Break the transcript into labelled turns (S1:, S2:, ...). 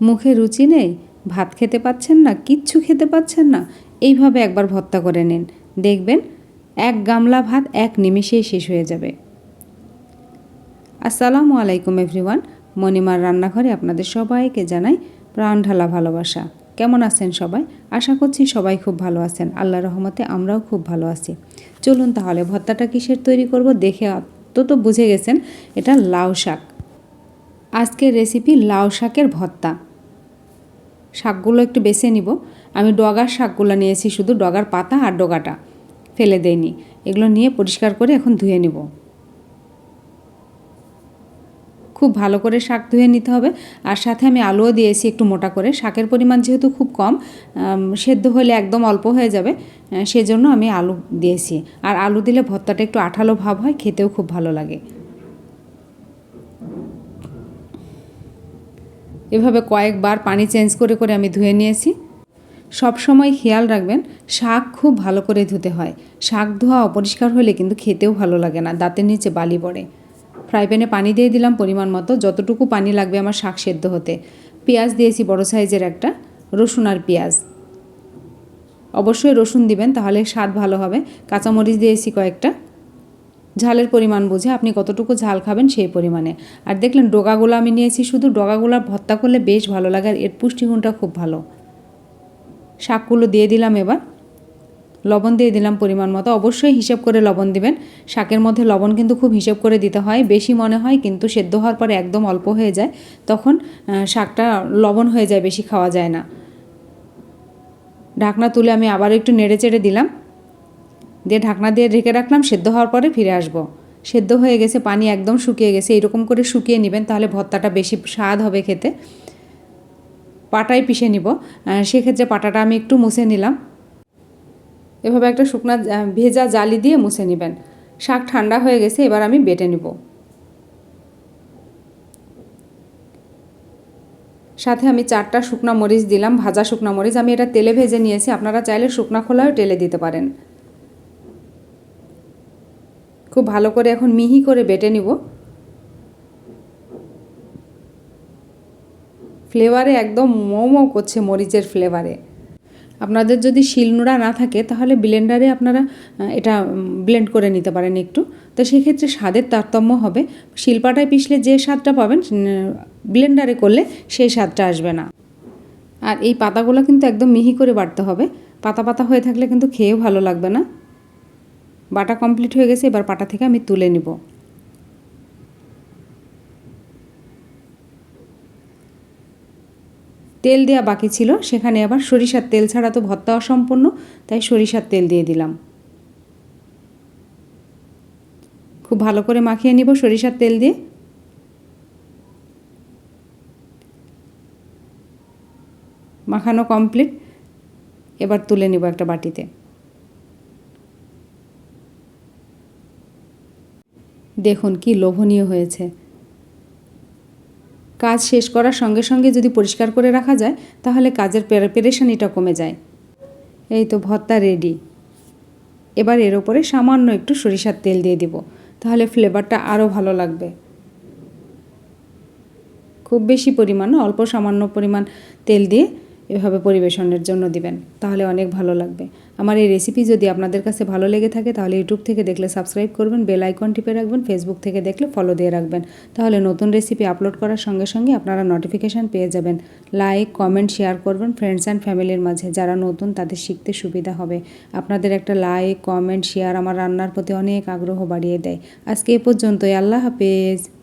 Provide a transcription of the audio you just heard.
S1: মুখে রুচি নেই, ভাত খেতে পাচ্ছেন না, কিচ্ছু খেতে পাচ্ছেন না, এইভাবে একবার ভর্তা করে নিন। দেখবেন এক গামলা ভাত এক নিমিষেই শেষ হয়ে যাবে। আসসালামু আলাইকুম এভরিওয়ান, মণিমার রান্নাঘরে আপনাদের সবাইকে জানাই প্রাণ ঢালা ভালোবাসা। কেমন আছেন সবাই? আশা করছি সবাই খুব ভালো আছেন। আল্লাহ রহমতে আমরাও খুব ভালো আছি। চলুন তাহলে ভর্তাটা কিসের তৈরি করব দেখে তো তো বুঝে গেছেন, এটা লাউ শাক। আজকের রেসিপি লাউ শাকের ভর্তা শাকগুলো একটু বেছে নিব। আমি ডগার শাকগুলো নিয়েছি শুধু, ডগার পাতা আর ডগাটা। ফেলে দেয়নি এগুলো নিয়ে পরিষ্কার করে এখন ধুয়ে নিব। খুব ভালো করে শাক ধুয়ে নিতে হবে। আর সাথে আমি আলুও দিয়েছি একটু মোটা করে। শাকের পরিমাণ যেহেতু খুব কম সেদ্ধ হলে একদম অল্প হয়ে যাবে। সেজন্য আমি আলু দিয়েছি। আর আলু দিলে ভর্তাটা একটু আঠালো ভাব হয়, খেতেও খুব ভালো লাগে। এভাবে কয়েকবার পানি চেঞ্জ করে করে আমি ধুয়ে নিয়েছি। সব সময় খেয়াল রাখবেন, শাক খুব ভালো করে ধুতে হয়। শাক ধোয়া অপরিষ্কার হলে কিন্তু খেতেও ভালো লাগে না, দাঁতের নিচে বালি পড়ে। ফ্রাই প্যানে পানি দিয়ে দিলাম পরিমাণ মতো, যতটুকু পানি লাগবে আমার শাক সেদ্ধ হতে। পেঁয়াজ দিয়েছি বড় সাইজের একটা, রসুন আর পেঁয়াজ। অবশ্যই রসুন দিবেন, তাহলে স্বাদ ভালো হবে। কাঁচামরিচ দিয়েছি কয়েকটা। ঝালের পরিমাণ বুঝে আপনি কতটুকু ঝাল খাবেন সেই পরিমাণে। আর দেখলেন ডোগাগুলো আমি নিয়েছি, শুধু ডোগাগুলো ভর্তা করলে বেশ ভালো লাগে আর এর পুষ্টিগুণটা খুব ভালো। শাকগুলো দিয়ে দিলাম এবার। লবণ দিয়ে দিলাম পরিমাণ মতো। অবশ্যই হিসেব করে লবণ দিবেন। শাকের মধ্যে লবণ কিন্তু খুব হিসেব করে দিতে হয়, বেশি মনে হয় কিন্তু সেদ্ধ হওয়ার পরে একদম অল্প হয়ে যায়। তখন শাকটা লবণ হয়ে যায়, বেশি খাওয়া যায় না। ঢাকনা তুলে আমি আবার একটু নেড়ে চেড়ে দিলাম। দিয়ে ঢাকনা দিয়ে ঢেকে রাখলাম, সেদ্ধ হওয়ার পরে ফিরে আসব। সেদ্ধ হয়ে গেছে, পানি একদম শুকিয়ে গেছে এরকম করে শুকিয়ে নেবেন, তাহলে ভর্তাটা বেশি স্বাদ হবে খেতে। পাটায় পিষে নিব। সেক্ষেত্রে পাটাটা আমি একটু মুছে নিলাম। এভাবে একটা শুকনা ভেজা জালি দিয়ে মুছে নেবেন। শাক ঠান্ডা হয়ে গেছে, এবার আমি বেটে নিব। সাথে আমি চারটা শুকনা মরিচ দিলাম, ভাজা শুকনা মরিচ। আমি এটা তেলে ভেজে নিয়েছি, আপনারা চাইলে শুকনা খোলাও টেলে দিতে পারেন। খুব ভালো করে এখন মিহি করে বেটে নিব। ফ্লেভারে একদম মৌ করছে মরিচের ফ্লেভারে। আপনাদের যদি শিলনোড়া না থাকে, তাহলে ব্লেন্ডারে আপনারা এটা ব্লেন্ড করে নিতে পারেন একটু। তো সেক্ষেত্রে স্বাদের তারতম্য হবে। শিলপাটায় পিষলে যে স্বাদটা পাবেন ব্লেন্ডারে করলে সেই স্বাদটা আসবে না। আর এই পাতাগুলো কিন্তু একদম মিহি করে বাটতে হবে। পাতা পাতা হয়ে থাকলে কিন্তু খেয়েও ভালো লাগবে না। বাটা কমপ্লিট হয়ে গেছে, এবার পাটা থেকে আমি তুলে নিব। তেল দেওয়া বাকি ছিল, সেখানে আবার সরিষার তেল ছাড়া তো ভর্তা অসম্পূর্ণ, তাই সরিষার তেল দিয়ে দিলাম। খুব ভালো করে মাখিয়ে নিব সরিষার তেল দিয়ে। মাখানো কমপ্লিট এবার তুলে নিব একটা বাটিতে। দেখুন কি লোভনীয় হয়েছে। কাজ শেষ করার সঙ্গে সঙ্গে যদি পরিষ্কার করে রাখা যায়, তাহলে কাজের পেরেশানিটা কমে যায়। এই তো ভর্তা রেডি এবার এর ওপরে সামান্য একটু সরিষার তেল দিয়ে দিব, তাহলে ফ্লেভারটা আরও ভালো লাগবে। খুব বেশি পরিমাণ অল্প সামান্য পরিমাণ তেল দিয়ে এভাবে পরিবেশনের জন্য দিবেন, তাহলে অনেক ভালো লাগবে। আমার এই রেসিপি যদি আপনাদের কাছে ভালো লেগে থাকে, তাহলে ইউটিউব থেকে দেখলে সাবস্ক্রাইব করবেন বেল আইকন টিপে রাখবেন ফেসবুক থেকে দেখলে ফলো দিয়ে রাখবেন। তাহলে নতুন রেসিপি আপলোড করার সঙ্গে সঙ্গে আপনারা নোটিফিকেশান পেয়ে যাবেন। লাইক কমেন্ট শেয়ার করবেন ফ্রেন্ডস অ্যান্ড ফ্যামিলির মাঝে, যারা নতুন তাদের শিখতে সুবিধা হবে। আপনাদের একটা লাইক কমেন্ট শেয়ার আমার রান্নার প্রতি অনেক আগ্রহ বাড়িয়ে দেয়। আজকে এ পর্যন্তই, আল্লাহ হাফেজ।